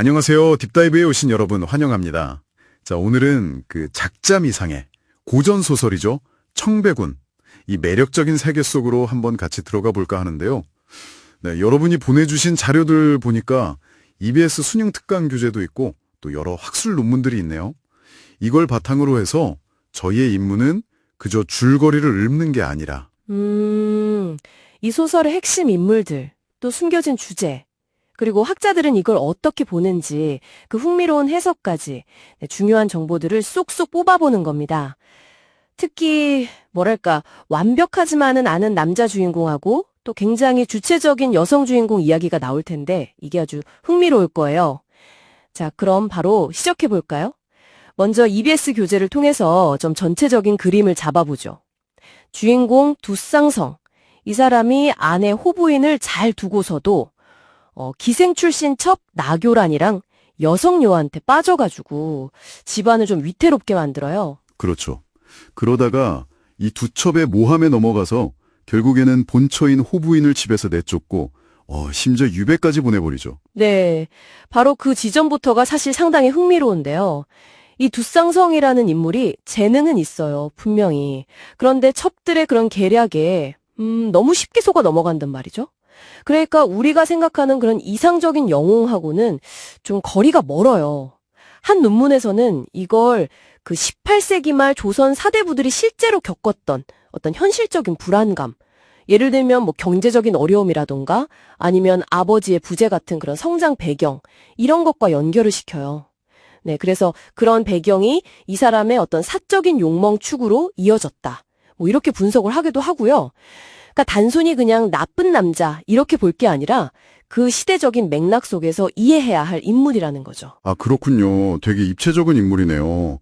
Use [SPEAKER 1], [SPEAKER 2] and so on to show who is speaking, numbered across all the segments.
[SPEAKER 1] 안녕하세요. 딥다이브에 오신 여러분 환영합니다. 자, 오늘은 그 작자 미상의 고전 소설이죠. 청배군. 이 매력적인 세계 속으로 한번 같이 들어가 볼까 하는데요. 네, 여러분이 보내주신 자료들 보니까 EBS 수능 특강 교재도 있고 또 여러 학술 논문들이 있네요. 이걸 바탕으로 해서 저희의 임무는 그저 줄거리를 읊는 게 아니라
[SPEAKER 2] 음, 이 소설의 핵심 인물들, 또 숨겨진 주제, 그리고 학자들은 이걸 어떻게 보는지 그 흥미로운 해석까지 네, 중요한 정보들을 쏙쏙 뽑아보는 겁니다. 특히 뭐랄까 완벽하지만은 않은 남자 주인공하고 또 굉장히 주체적인 여성 주인공 이야기가 나올 텐데 이게 아주 흥미로울 거예요. 자, 그럼 바로 시작해 볼까요? 먼저 EBS 교재를 통해서 좀 전체적인 그림을 잡아보죠. 주인공 두쌍성. 이 사람이 아내 호부인을 잘 두고서도 어, 기생 출신 첩 나교란이랑 여성녀한테 빠져가지고 집안을 좀 위태롭게 만들어요.
[SPEAKER 1] 그렇죠. 그러다가 이 두 첩의 모함에 넘어가서 결국에는 본처인 호부인을 집에서 내쫓고 어, 심지어 유배까지 보내버리죠.
[SPEAKER 2] 네, 바로 그 지점부터가 사실 상당히 흥미로운데요. 이 두쌍성이라는 인물이 재능은 있어요, 분명히. 그런데 첩들의 그런 계략에 음, 너무 쉽게 속아 넘어간단 말이죠. 그러니까 우리가 생각하는 그런 이상적인 영웅하고는 좀 거리가 멀어요. 한 논문에서는 이걸 그 18세기 말 조선 사대부들이 실제로 겪었던 어떤 현실적인 불안감, 예를 들면 뭐 경제적인 어려움이라던가 아니면 아버지의 부재 같은 그런 성장 배경, 이런 것과 연결을 시켜요. 네, 그래서 그런 배경이 이 사람의 어떤 사적인 욕망 축으로 이어졌다. 뭐 이렇게 분석을 하기도 하고요. 그러니까 단순히 그냥 나쁜 남자 이렇게 볼 게 아니라 그 시대적인 맥락 속에서 이해해야 할 인물이라는 거죠.
[SPEAKER 1] 아, 그렇군요. 되게 입체적인 인물이네요.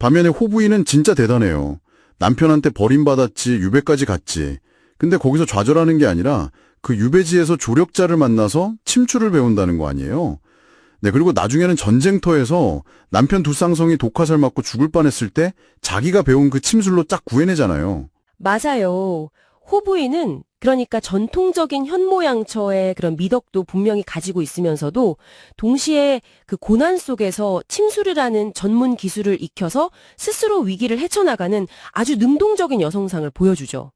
[SPEAKER 1] 반면에 호부인은 진짜 대단해요. 남편한테 버림받았지, 유배까지 갔지. 근데 거기서 좌절하는 게 아니라 그 유배지에서 조력자를 만나서 침출을 배운다는 거 아니에요? 네, 그리고 나중에는 전쟁터에서 남편 두 쌍성이 독화살 맞고 죽을 뻔했을 때 자기가 배운 그 침술로 쫙 구해내잖아요.
[SPEAKER 2] 맞아요. 호부인은 그러니까 전통적인 현모양처의 그런 미덕도 분명히 가지고 있으면서도 동시에 그 고난 속에서 침수를 전문 기술을 익혀서 스스로 위기를 헤쳐나가는 아주 능동적인 여성상을 보여주죠.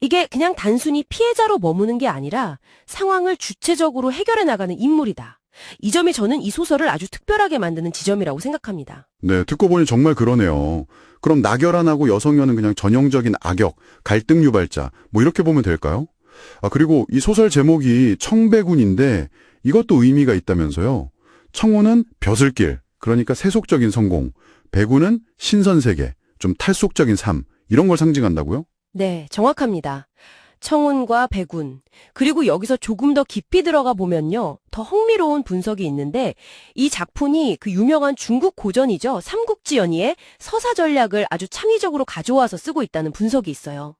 [SPEAKER 2] 이게 그냥 단순히 피해자로 머무는 게 아니라 상황을 주체적으로 해결해 나가는 인물이다. 이 점이 저는 이 소설을 아주 특별하게 만드는 지점이라고 생각합니다.
[SPEAKER 1] 네, 듣고 보니 정말 그러네요. 그럼 나결한하고 여성녀는 그냥 전형적인 악역, 갈등 유발자, 뭐 이렇게 보면 될까요? 아, 그리고 이 소설 제목이 청배군인데 이것도 의미가 있다면서요. 청호는 벼슬길, 그러니까 세속적인 성공, 배군은 신선세계, 좀 탈속적인 삶, 이런 걸 상징한다고요?
[SPEAKER 2] 네, 정확합니다. 청운과 백운, 그리고 여기서 조금 더 깊이 들어가 보면요. 더 흥미로운 분석이 있는데 이 작품이 그 유명한 중국 고전이죠. 삼국지연의의 서사 전략을 아주 창의적으로 가져와서 쓰고 있다는 분석이 있어요.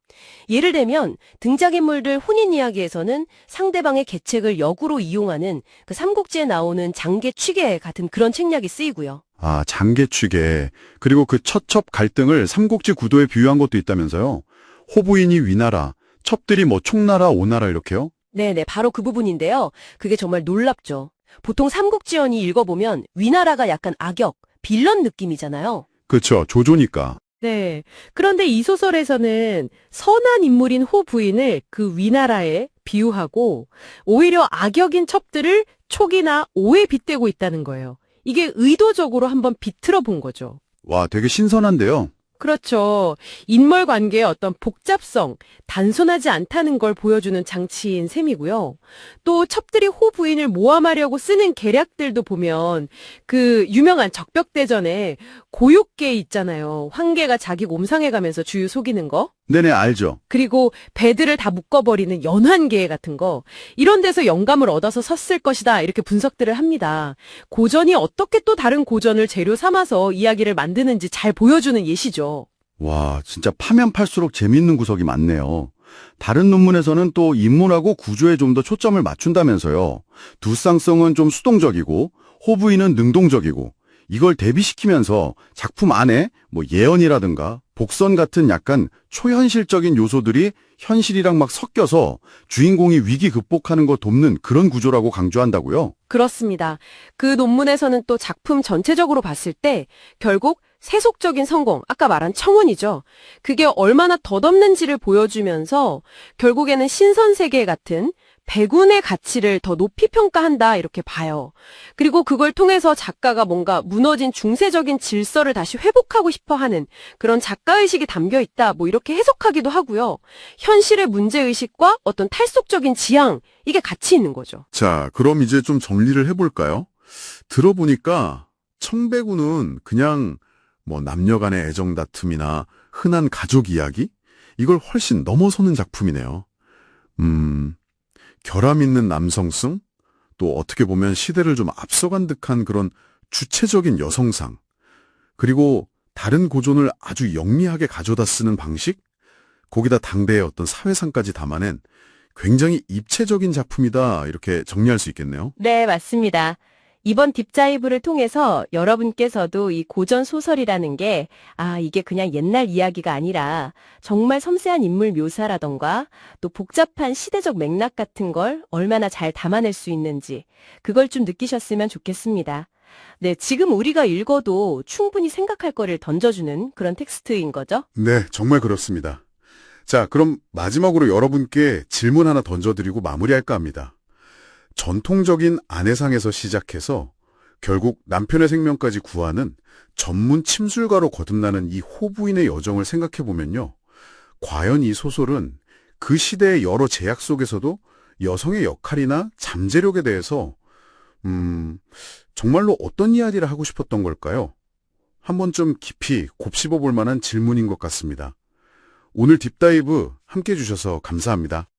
[SPEAKER 2] 예를 들면 등장인물들 혼인 이야기에서는 상대방의 계책을 역으로 이용하는 그 삼국지에 나오는 장계 취계 같은 그런 책략이 쓰이고요.
[SPEAKER 1] 아, 장계 취계. 그리고 그 첩첩 갈등을 삼국지 구도에 비유한 것도 있다면서요. 호부인이 위나라, 첩들이 뭐 총나라, 오나라 이렇게요?
[SPEAKER 2] 네네, 바로 그 부분인데요. 그게 정말 놀랍죠. 보통 삼국지연이 읽어보면 위나라가 약간 악역, 빌런 느낌이잖아요.
[SPEAKER 1] 그쵸, 조조니까.
[SPEAKER 3] 네. 그런데 이 소설에서는 선한 인물인 호 부인을 그 위나라에 비유하고 오히려 악역인 첩들을 촉이나 오에 빗대고 있다는 거예요. 이게 의도적으로 한번 비틀어 본 거죠.
[SPEAKER 1] 와, 되게 신선한데요.
[SPEAKER 3] 그렇죠. 인물 관계의 어떤 복잡성, 단순하지 않다는 걸 보여주는 장치인 셈이고요. 또 첩들이 호 부인을 모함하려고 쓰는 계략들도 보면 그 유명한 적벽대전에 고육계 있잖아요. 황계가 자기 몸상해 가면서 주유 속이는 거.
[SPEAKER 1] 네네, 알죠.
[SPEAKER 3] 그리고 배들을 다 묶어버리는 연환계 같은 거 이런 데서 영감을 얻어서 섰을 것이다 이렇게 분석들을 합니다. 고전이 어떻게 또 다른 고전을 재료 삼아서 이야기를 만드는지 잘 보여주는 예시죠.
[SPEAKER 1] 와, 진짜 파면 팔수록 재밌는 구석이 많네요. 다른 논문에서는 또 인물하고 구조에 좀 더 초점을 맞춘다면서요. 두쌍성은 좀 수동적이고 호부인은 능동적이고 이걸 대비시키면서 작품 안에 뭐 예언이라든가 복선 같은 약간 초현실적인 요소들이 현실이랑 막 섞여서 주인공이 위기 극복하는 거 돕는 그런 구조라고 강조한다고요.
[SPEAKER 3] 그렇습니다. 그 논문에서는 또 작품 전체적으로 봤을 때 결국 세속적인 성공, 아까 말한 청원이죠. 그게 얼마나 덧없는지를 보여주면서 결국에는 신선세계 같은 배군의 가치를 더 높이 평가한다 이렇게 봐요. 그리고 그걸 통해서 작가가 뭔가 무너진 중세적인 질서를 다시 회복하고 싶어 하는 그런 작가의식이 담겨 있다 뭐 이렇게 해석하기도 하고요. 현실의 문제의식과 어떤 탈속적인 지향, 이게 같이 있는 거죠.
[SPEAKER 1] 자, 그럼 이제 좀 정리를 해볼까요? 들어보니까 청배구는 그냥 뭐 남녀 간의 애정 다툼이나 흔한 가족 이야기? 이걸 훨씬 넘어서는 작품이네요. 음, 결함 있는 남성성? 또 어떻게 보면 시대를 좀 앞서간 듯한 그런 주체적인 여성상. 그리고 다른 고전을 아주 영리하게 가져다 쓰는 방식? 거기다 당대의 어떤 사회상까지 담아낸 굉장히 입체적인 작품이다 이렇게 정리할 수 있겠네요.
[SPEAKER 2] 네, 맞습니다. 이번 딥자이브를 통해서 여러분께서도 이 고전 소설이라는 게, 아, 이게 그냥 옛날 이야기가 아니라 정말 섬세한 인물 묘사라던가 또 복잡한 시대적 맥락 같은 걸 얼마나 잘 담아낼 수 있는지, 그걸 좀 느끼셨으면 좋겠습니다. 네, 지금 우리가 읽어도 충분히 생각할 거를 던져주는 그런 텍스트인 거죠?
[SPEAKER 1] 네, 정말 그렇습니다. 자, 그럼 마지막으로 여러분께 질문 하나 던져드리고 마무리할까 합니다. 전통적인 아내상에서 시작해서 결국 남편의 생명까지 구하는 전문 침술가로 거듭나는 이 호부인의 여정을 생각해보면요. 과연 이 소설은 그 시대의 여러 제약 속에서도 여성의 역할이나 잠재력에 대해서 음, 정말로 어떤 이야기를 하고 싶었던 걸까요? 한번 좀 깊이 곱씹어 볼 만한 질문인 것 같습니다. 오늘 딥다이브 함께 해주셔서 감사합니다.